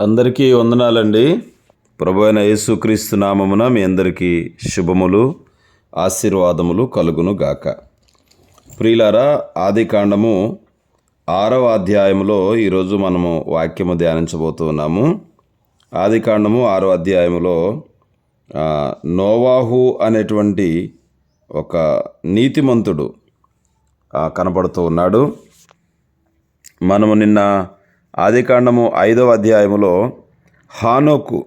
అందరికీ వందనాలండి. ప్రభు అయిన యేసుక్రీస్తు నామమున మీ అందరికీ శుభములు ఆశీర్వాదములు కలుగును గాక. ప్రియులారా ఆది కాండము ఆరవ అధ్యాయములో ఈరోజు మనము వాక్యము ధ్యానించబోతున్నాము. ఆది కాండము ఆరవ అధ్యాయములో నోవాహు అనేటువంటి ఒక నీతిమంతుడు కనపడుతూ ఉన్నాడు. మనము నిన్న ఆదికాండము ఐదవ అధ్యాయములో హానోకు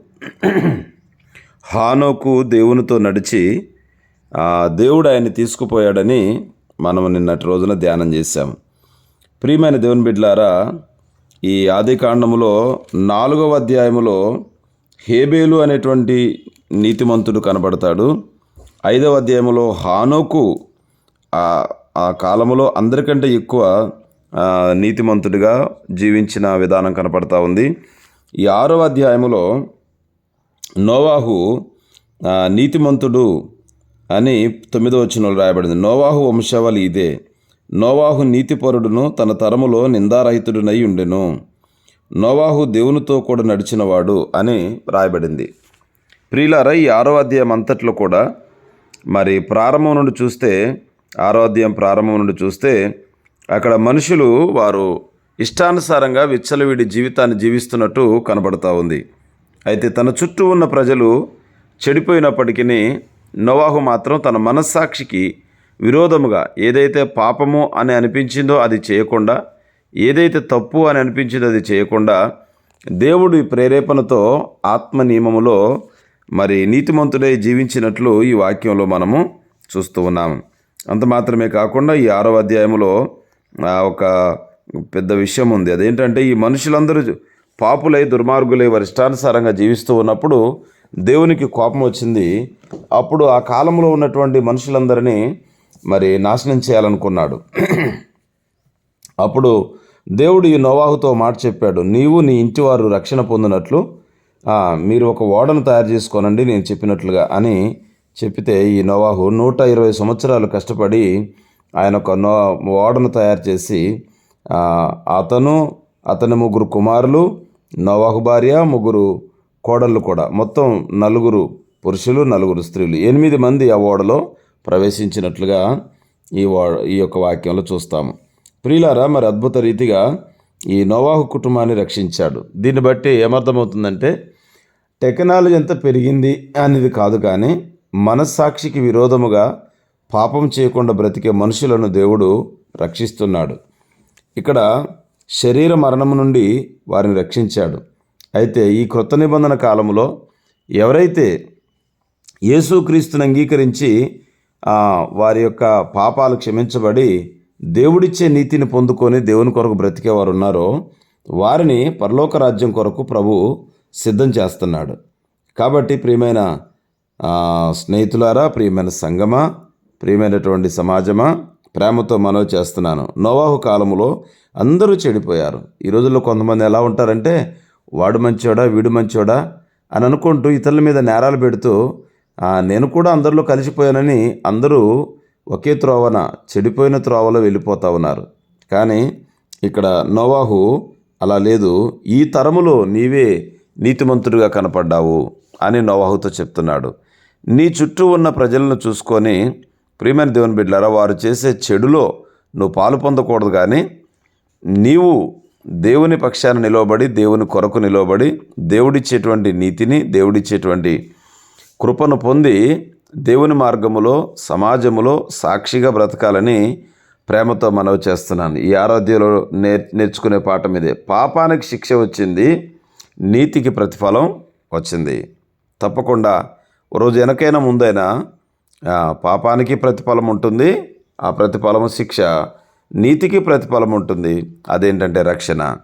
హానోకు దేవునితో నడిచి ఆ, దేవుడు ఆయన్ని తీసుకుపోయాడని మనం నిన్నటి రోజున ధ్యానం చేశాము. ప్రియమైన దేవుని బిడ్లారా ఈ ఆదికాండములో నాలుగవ అధ్యాయములో హేబేలు అనేటువంటి నీతిమంతుడు కనబడతాడు. ఐదవ అధ్యాయంలో హానోకు ఆ కాలంలో అందరికంటే ఎక్కువ నీతిమంతుడిగా జీవించిన విధానం కనపడతా ఉంది. ఈ ఆరవ అధ్యాయములో నోవాహు నీతిమంతుడు అని తొమ్మిదో వచనంలో రాయబడింది. నోవాహు వంశావళి ఇదే. నోవాహు నీతిపరుడును తన తరములో నిందారహితుడునై ఉండెను. నోవాహు దేవునితో కూడా నడిచినవాడు అని రాయబడింది. ప్రియులారా ఈ ఆరో అధ్యాయం అంతట్లో కూడా మరి ప్రారంభం నుండి చూస్తే ఆరో అధ్యాయం ప్రారంభం నుండి చూస్తే అక్కడ మనుషులు వారు ఇష్టానుసారంగా విచ్చలవిడి జీవితాన్ని జీవిస్తున్నట్టు కనబడతా ఉంది. అయితే తన చుట్టూ ఉన్న ప్రజలు చెడిపోయినప్పటికీ నోవాహు మాత్రం తన మనస్సాక్షికి విరోధముగా ఏదైతే పాపము అని అనిపించిందో అది చేయకుండా ఏదైతే తప్పు అని అనిపించిందో అది చేయకుండా దేవుడి ప్రేరేపణతో ఆత్మ నియమములో మరి నీతిమంతుడై జీవించినట్లు ఈ వాక్యంలో మనము చూస్తూ ఉన్నాము. అంత మాత్రమే కాకుండా ఈ ఆరవ అధ్యాయంలో ఒక పెద్ద విషయం ఉంది. అదేంటంటే ఈ మనుషులందరూ పాపులై దుర్మార్గులై వారి ఇష్టానుసారంగా జీవిస్తూ ఉన్నప్పుడు దేవునికి కోపం వచ్చింది. అప్పుడు ఆ కాలంలో ఉన్నటువంటి మనుషులందరినీ మరి నాశనం చేయాలనుకున్నాడు. అప్పుడు దేవుడు ఈ నోవాహుతో మాట చెప్పాడు నీవు నీ ఇంటి వారు రక్షణ పొందినట్లు మీరు ఒక ఓడను తయారు చేసుకోనండి నేను చెప్పినట్లుగా అని చెప్పితే ఈ నోవాహు నూట ఇరవై సంవత్సరాలు కష్టపడి ఆయన ఒక నో ఓడను తయారు చేసి అతను అతని ముగ్గురు కుమారులు నోవాహు భార్య ముగ్గురు కోడళ్ళు కూడా మొత్తం నలుగురు పురుషులు నలుగురు స్త్రీలు. ఎనిమిది మంది ఆ ఓడలో ప్రవేశించినట్లుగా ఈ వా ఈ యొక్క వాక్యంలో చూస్తాము. ప్రియులారా మరి అద్భుత రీతిగా ఈ నోవాహు కుటుంబాన్ని రక్షించాడు. దీన్ని బట్టి ఏమర్థమవుతుందంటే టెక్నాలజీ ఎంత పెరిగింది అనేది కాదు కానీ మనస్సాక్షికి విరోధముగా పాపం చేయకుండా బ్రతికే మనుషులను దేవుడు రక్షిస్తున్నాడు. ఇక్కడ శరీర మరణము నుండి వారిని రక్షించాడు. అయితే ఈ క్రొత్త నిబంధన కాలంలో ఎవరైతే యేసుక్రీస్తుని అంగీకరించి వారి యొక్క పాపాలు క్షమించబడి దేవుడిచ్చే నీతిని పొందుకొని దేవుని కొరకు బ్రతికేవారు ఉన్నారో వారిని పరలోక రాజ్యం కొరకు ప్రభు సిద్ధం చేస్తున్నాడు. కాబట్టి ప్రియమైన స్నేహితులారా ప్రియమైన సంగమా ప్రియమైనటువంటి సమాజమా? ప్రేమతో మనవి చేస్తున్నాను. నోవాహు కాలములో అందరూ చెడిపోయారు. ఈ రోజుల్లో కొంతమంది ఎలా ఉంటారంటే వాడు మంచోడా వీడు మంచోడా అని అనుకుంటూ ఇతరుల మీద నేరాలు పెడుతూ నేను కూడా అందరిలో కలిసిపోయానని అందరూ ఒకే త్రోవన చెడిపోయిన త్రోవలో వెళ్ళిపోతూ ఉన్నారు. కానీ ఇక్కడ నోవాహు అలా లేదు. ఈ తరములో నీవే నీతిమంతుడిగా కనపడ్డావు అని నోవాహుతో చెప్తున్నాడు. నీ చుట్టూ ఉన్న ప్రజలను చూసుకొని ప్రియమైన దేవుని బిడ్డలారా వారు చేసే చెడులో నువ్వు పాలు పొందకూడదు కానీ నీవు దేవుని పక్షాన నిలవబడి దేవుని కొరకు నిలవబడి దేవుడిచ్చేటువంటి నీతిని దేవుడిచ్చేటువంటి కృపను పొంది దేవుని మార్గములో సమాజములో సాక్షిగా బ్రతకాలని ప్రేమతో మనవి చేస్తున్నాను. ఈ ఆరాధ్యలో నేర్ నేర్చుకునే పాఠం ఇదే. పాపానికి శిక్ష వచ్చింది నీతికి ప్రతిఫలం వచ్చింది. తప్పకుండా రోజు వెనకైనా ముందైనా పాపానికి ప్రతిఫలం ఉంటుంది. ఆ ప్రతిఫలము శిక్ష. నీతికి ప్రతిఫలం ఉంటుంది. అదేంటంటే రక్షణ.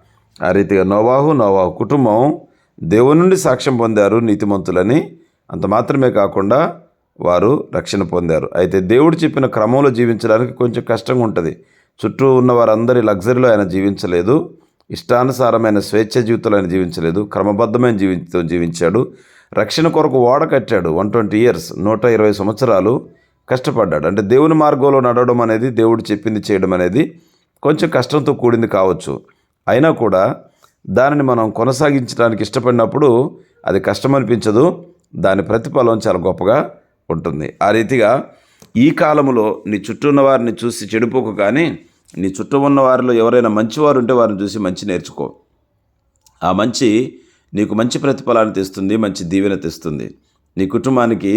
ఆ రీతిగా నోవాహు నోవాహు కుటుంబం దేవుని నుండి సాక్ష్యం పొందారు నీతిమంతులని. అంత మాత్రమే కాకుండా వారు రక్షణ పొందారు. అయితే దేవుడు చెప్పిన క్రమంలో జీవించడానికి కొంచెం కష్టంగా ఉంటుంది. చుట్టూ ఉన్న వారందరి లగ్జరీలో ఆయన జీవించలేదు. ఇష్టానుసారమైన స్వేచ్ఛ జీవితంలో ఆయన జీవించలేదు. క్రమబద్ధమైన జీవితం జీవించాడు. రక్షణ కొరకు ఓడ కట్టాడు. వన్ ట్వంటీ ఇయర్స్ నూట ఇరవై సంవత్సరాలు కష్టపడ్డాడు. అంటే దేవుని మార్గంలో నడవడం అనేది దేవుడు చెప్పింది చేయడం అనేది కొంచెం కష్టంతో కూడింది కావచ్చు. అయినా కూడా దానిని మనం కొనసాగించడానికి ఇష్టపడినప్పుడు అది కష్టం అనిపించదు దాని ప్రతిఫలం చాలా గొప్పగా ఉంటుంది. ఆ రీతిగా ఈ కాలంలో నీ చుట్టూ ఉన్న వారిని చూసి చెడిపోకు కానీ నీ చుట్టూ ఉన్న వారిలో ఎవరైనా మంచివారు ఉంటే వారిని చూసి మంచి నేర్చుకో. ఆ మంచి నీకు మంచి ప్రతిఫలాన్ని తెస్తుంది మంచి దీవెన తెస్తుంది. నీ కుటుంబానికి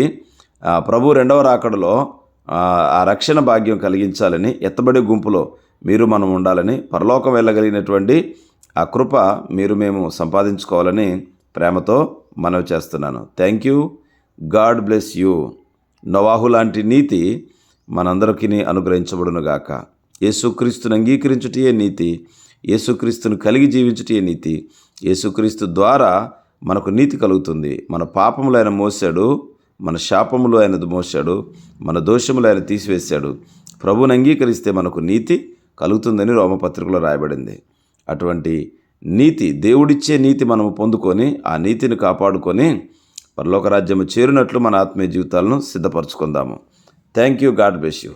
ప్రభు రెండవ రాకడలో ఆ, రక్షణ భాగ్యం కలిగించాలని ఎత్తబడి గుంపులో మీరు మనం ఉండాలని పరలోకం వెళ్ళగలిగినటువంటి ఆ కృప మీరు మేము సంపాదించుకోవాలని ప్రేమతో మనవి చేస్తున్నాను. Thank you God bless you నవాహు లాంటి నీతి మనందరికీ అనుగ్రహించబడునుగాక యేసుక్రీస్తుని అంగీకరించుటయే నీతి యేసుక్రీస్తును కలిగి జీవించుటయే నీతి యేసుక్రీస్తు ద్వారా మనకు నీతి కలుగుతుంది. మన పాపములు ఆయన మోసాడు మన శాపములు ఆయన మోసాడు మన దోషములు ఆయన తీసివేశాడు. ప్రభుని అంగీకరిస్తే మనకు నీతి కలుగుతుందని రోమపత్రికలో రాయబడింది. అటువంటి నీతి దేవుడిచ్చే నీతి మనము పొందుకొని ఆ నీతిని కాపాడుకొని పరలోకరాజ్యము చేరినట్లు మన ఆత్మీయ జీవితాలను సిద్ధపరచుకుందాము. Thank you. God bless you.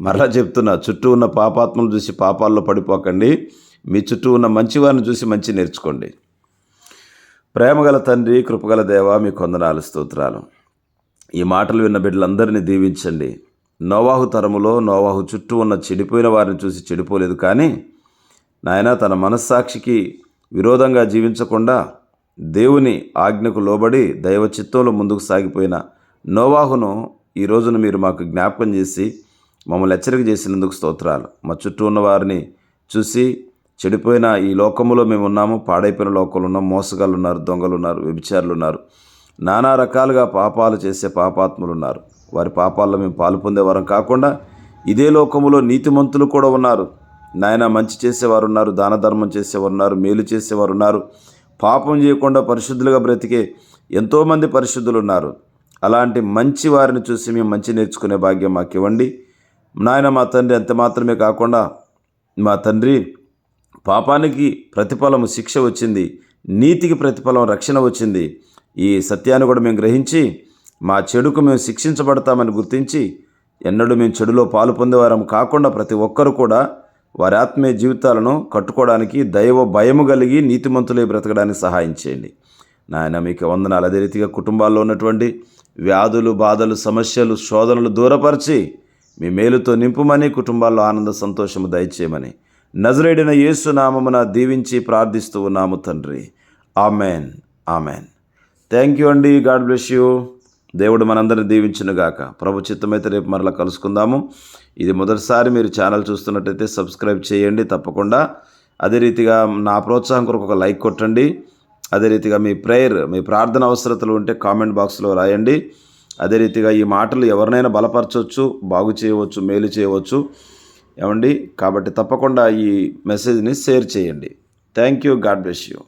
మరలా చెప్తున్నా చుట్టూ ఉన్న పాపాత్మను చూసి పాపాల్లో పడిపోకండి. మీ చుట్టూ ఉన్న మంచివారిని చూసి మంచి నేర్చుకోండి. ప్రేమగల తండ్రి కృపగల దేవ మీ కొందనాలు స్తోత్రాలు. ఈ మాటలు విన్న బిడ్డలందరినీ దీవించండి. నోవాహు తరములో నోవాహు చుట్టూ ఉన్న చెడిపోయిన వారిని చూసి చెడిపోలేదు కానీ నాయన తన మనస్సాక్షికి విరోధంగా జీవించకుండా దేవుని ఆజ్ఞకు లోబడి దైవ చిత్తంలో ముందుకు సాగిపోయిన నోవాహును ఈ రోజున మీరు మాకు జ్ఞాపకం చేసి మమ్మల్ని హెచ్చరిక చేసినందుకు స్తోత్రాలు. మా చుట్టూ ఉన్న వారిని చూసి చెడిపోయిన ఈ లోకములో మేము ఉన్నాము పాడైపోయిన లోకంలో ఉన్నాం మోసగాళ్ళు ఉన్నారు దొంగలు ఉన్నారు వ్యభిచారులు ఉన్నారు నానా రకాలుగా పాపాలు చేసే పాపాత్ములు ఉన్నారు వారి పాపాల్లో మేము పాలు పొందేవారం కాకుండా ఇదే లోకములో నీతిమంతులు కూడా ఉన్నారు. నాయన మంచి చేసేవారు ఉన్నారు దాన ధర్మం చేసేవారు ఉన్నారు మేలు చేసేవారు ఉన్నారు పాపం చేయకుండా పరిశుద్ధులుగా బ్రతికే ఎంతోమంది పరిశుద్ధులు ఉన్నారు అలాంటి మంచి వారిని చూసి మేము మంచి నేర్చుకునే భాగ్యం మాకు ఇవ్వండి నాయన మా తండ్రి అంత మాత్రమే కాకుండా మా తండ్రి పాపానికి ప్రతిఫలము శిక్ష వచ్చింది నీతికి ప్రతిఫలం రక్షణ వచ్చింది. ఈ సత్యాన్ని కూడా మేము గ్రహించి మా చెడుకు మేము శిక్షించబడతామని గుర్తించి ఎన్నడూ మేము చెడులో పాలు పొందేవారం కాకుండా ప్రతి ఒక్కరు కూడా వారి ఆత్మీయ జీవితాలను కట్టుకోవడానికి దైవ భయము కలిగి నీతిమంతులే బ్రతకడానికి సహాయం చేయండి. నాయన మీకు వందనాలు. అదే రీతిగా కుటుంబాల్లో ఉన్నటువంటి వ్యాధులు బాధలు సమస్యలు శోధనలు దూరపరిచి మీ మేలుతో నింపుమని కుటుంబాల్లో ఆనంద సంతోషము దయచేయమని నజరేడిన యేసునామమున దీవించి ప్రార్థిస్తూ ఉన్నాము తండ్రి. ఆమెన్. ఆమెన్. థ్యాంక్ యూ అండి. God bless you. దేవుడు మనందరిని దీవించునుగాక ప్రభు చిత్తమైతే రేపు మరలా కలుసుకుందాము. ఇది మొదటిసారి మీరు ఛానల్ చూస్తున్నట్టయితే సబ్స్క్రైబ్ చేయండి. తప్పకుండా అదే రీతిగా నా ప్రోత్సాహం కొరకు ఒక లైక్ కొట్టండి. అదే రీతిగా మీ ప్రేయర్ మీ ప్రార్థన అవసరతలు ఉంటే కామెంట్ బాక్స్లో రాయండి. అదే రీతిగా ఈ మాటలు ఎవరినైనా బలపరచవచ్చు బాగు చేయవచ్చు మేలు చేయవచ్చు. ఏమండి? కాబట్టి తప్పకుండా ఈ మెసేజ్ని షేర్ చేయండి. Thank you God bless you